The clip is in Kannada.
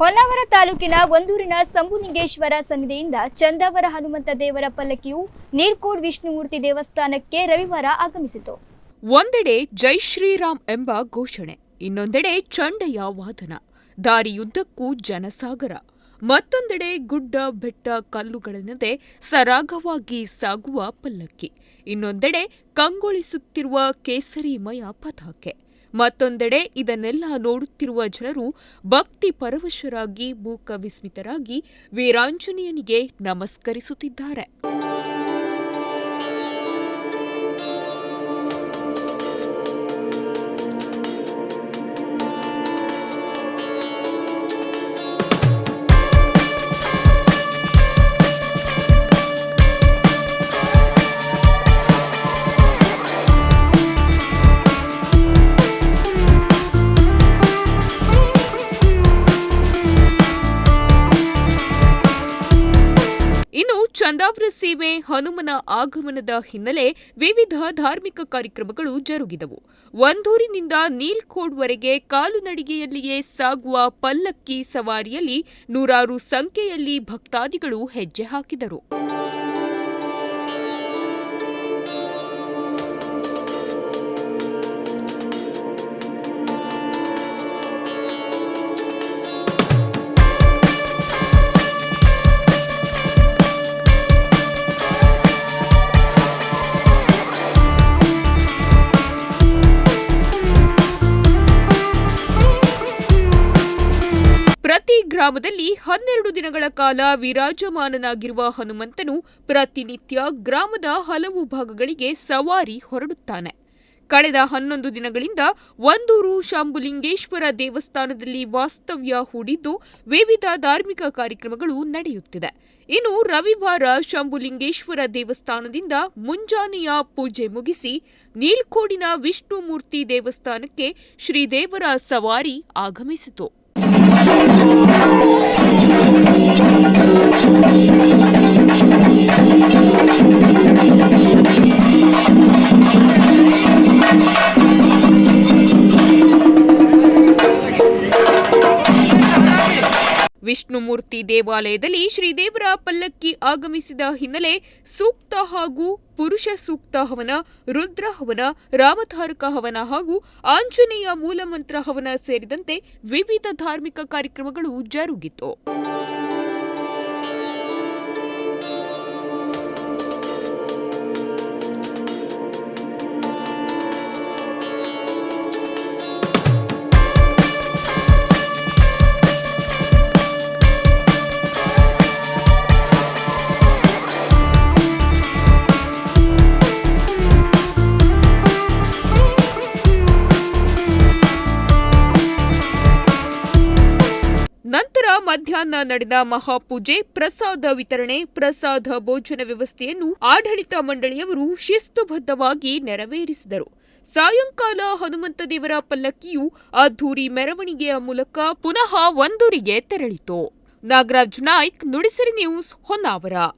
ಹೊನ್ನಾವರ ತಾಲೂಕಿನ ಒಂದೂರಿನ ಸಂಬುಲಿಂಗೇಶ್ವರ ಸನ್ನಿಧಿಯಿಂದ ಚಂದಾವರ ಹನುಮಂತ ದೇವರ ಪಲ್ಲಕ್ಕಿಯು ನೀರ್ಕೋಡ್ ವಿಷ್ಣುಮೂರ್ತಿ ದೇವಸ್ಥಾನಕ್ಕೆ ರವಿವಾರ ಆಗಮಿಸಿತು. ಒಂದೆಡೆ ಜೈ ಶ್ರೀರಾಮ್ ಎಂಬ ಘೋಷಣೆ, ಇನ್ನೊಂದೆಡೆ ಚಂಡೆಯ ವಾದನ, ದಾರಿಯುದ್ದಕ್ಕೂ ಜನಸಾಗರ, ಮತ್ತೊಂದೆಡೆ ಗುಡ್ಡ, ಬೆಟ್ಟ, ಕಲ್ಲುಗಳನ್ನದೆ ಸರಾಗವಾಗಿ ಸಾಗುವ ಪಲ್ಲಕ್ಕಿ, ಇನ್ನೊಂದೆಡೆ ಕಂಗೊಳಿಸುತ್ತಿರುವ ಕೇಸರಿಮಯ ಪತಾಕೆ. ಮತ್ತೊಂದೆಡೆ ಇದನ್ನೆಲ್ಲ ನೋಡುತ್ತಿರುವ ಜನರು ಭಕ್ತಿ ಪರವಶರಾಗಿ ಮೂಕ ವಿಸ್ಮಿತರಾಗಿ ವೀರಾಂಜನೇಯನಿಗೆ ನಮಸ್ಕರಿಸುತ್ತಿದ್ದಾರೆ. ಚಂದಾವರ ಸೀಮೆ ಹನುಮನ ಆಗಮನದ ಹಿನ್ನೆಲೆ ವಿವಿಧ ಧಾರ್ಮಿಕ ಕಾರ್ಯಕ್ರಮಗಳು ಜರುಗಿದವು. ಒಂದೂರಿನಿಂದ ನೀಲ್ಕೋಡ್ವರೆಗೆ ಕಾಲುನಡಿಗೆಯಲ್ಲಿಯೇ ಸಾಗುವ ಪಲ್ಲಕ್ಕಿ ಸವಾರಿಯಲ್ಲಿ ನೂರಾರು ಸಂಖ್ಯೆಯಲ್ಲಿ ಭಕ್ತಾದಿಗಳು ಹೆಜ್ಜೆ ಹಾಕಿದರು. ಗ್ರಾಮದಲ್ಲಿ ಹನ್ನೆರಡು ದಿನಗಳ ಕಾಲ ವಿರಾಜಮಾನನಾಗಿರುವ ಹನುಮಂತನು ಪ್ರತಿನಿತ್ಯ ಗ್ರಾಮದ ಹಲವು ಭಾಗಗಳಿಗೆ ಸವಾರಿ ಹೊರಡುತ್ತಾನೆ. ಕಳೆದ ಹನ್ನೊಂದು ದಿನಗಳಿಂದ ಒಂದೂರು ಶಾಂಬುಲಿಂಗೇಶ್ವರ ದೇವಸ್ಥಾನದಲ್ಲಿ ವಾಸ್ತವ್ಯ ಹೂಡಿದ್ದು ವಿವಿಧ ಧಾರ್ಮಿಕ ಕಾರ್ಯಕ್ರಮಗಳು ನಡೆಯುತ್ತಿದೆ. ಇನ್ನು ರವಿವಾರ ಶಂಭುಲಿಂಗೇಶ್ವರ ದೇವಸ್ಥಾನದಿಂದ ಮುಂಜಾನೆಯ ಪೂಜೆ ಮುಗಿಸಿ ನೀಲ್ಕೋಡಿನ ವಿಷ್ಣುಮೂರ್ತಿ ದೇವಸ್ಥಾನಕ್ಕೆ ಶ್ರೀದೇವರ ಸವಾರಿ ಆಗಮಿಸಿತು. Thank you. ವಿಷ್ಣುಮೂರ್ತಿ ದೇವಾಲಯದಲ್ಲಿ ಶ್ರೀದೇವರ ಪಲ್ಲಕ್ಕಿ ಆಗಮಿಸಿದ ಹಿನ್ನೆಲೆ ಸೂಕ್ತ ಹಾಗೂ ಪುರುಷ ಸೂಕ್ತ ಹವನ, ರುದ್ರ ಹವನ ರಾಮಧಾರಕ ಹವನ ಹಾಗೂ ಆಂಜನೇಯ ಮೂಲಮಂತ್ರ ಹವನ ಸೇರಿದಂತೆ ವಿವಿಧ ಧಾರ್ಮಿಕ ಕಾರ್ಯಕ್ರಮಗಳು ಜರುಗಿತು. ನಂತರ ಮಧ್ಯಾಹ್ನ ನಡೆದ ಮಹಾಪೂಜೆ, ಪ್ರಸಾದ ವಿತರಣೆ, ಪ್ರಸಾದ ಭೋಜನ ವ್ಯವಸ್ಥೆಯನ್ನು ಆಡಳಿತ ಮಂಡಳಿಯವರು ಶಿಸ್ತುಬದ್ಧವಾಗಿ ನೆರವೇರಿಸಿದರು. ಸಾಯಂಕಾಲ ಹನುಮಂತ ದೇವರ ಪಲ್ಲಕ್ಕಿಯು ಅದ್ದೂರಿ ಮೆರವಣಿಗೆಯ ಮೂಲಕ ಪುನಃ ಒಂದೂರಿಗೆ ತೆರಳಿತು. ನಾಗರಾಜ್ ನಾಯ್ಕ್, ನುಡಿಸಿರಿ ನ್ಯೂಸ್, ಹೊನ್ನಾವರ.